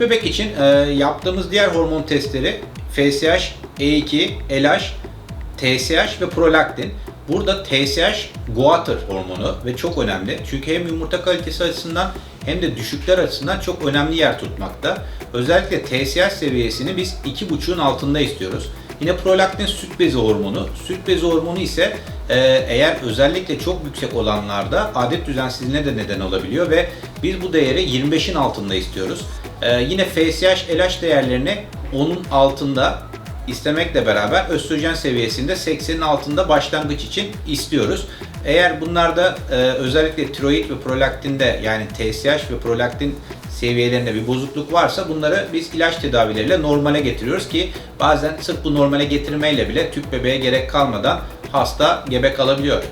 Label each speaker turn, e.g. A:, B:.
A: Bebek için e, yaptığımız diğer hormon testleri FSH, E2, LH, TSH ve prolaktin. Burada TSH goiter hormonu ve çok önemli. Çünkü hem yumurta kalitesi açısından hem de düşükler açısından çok önemli yer tutmakta. Özellikle TSH seviyesini biz 2,5'un altında istiyoruz. Yine prolaktin süt bezi hormonu. Süt bezi hormonu ise e, eğer özellikle çok yüksek olanlarda adet düzensizliğine de neden olabiliyor ve biz bu değeri 25'in altında istiyoruz. E, yine FSH, LH değerlerini 10'un altında istemekle beraber östrojen seviyesinde 80'in altında başlangıç için istiyoruz. Eğer bunlarda e, özellikle tiroid ve prolaktinde yani TSH ve prolaktin seviyelerinde bir bozukluk varsa bunları biz ilaç tedavileriyle normale getiriyoruz ki bazen sırf bu normale getirmeyle bile tüp bebeğe gerek kalmadan hasta gebe kalabiliyor.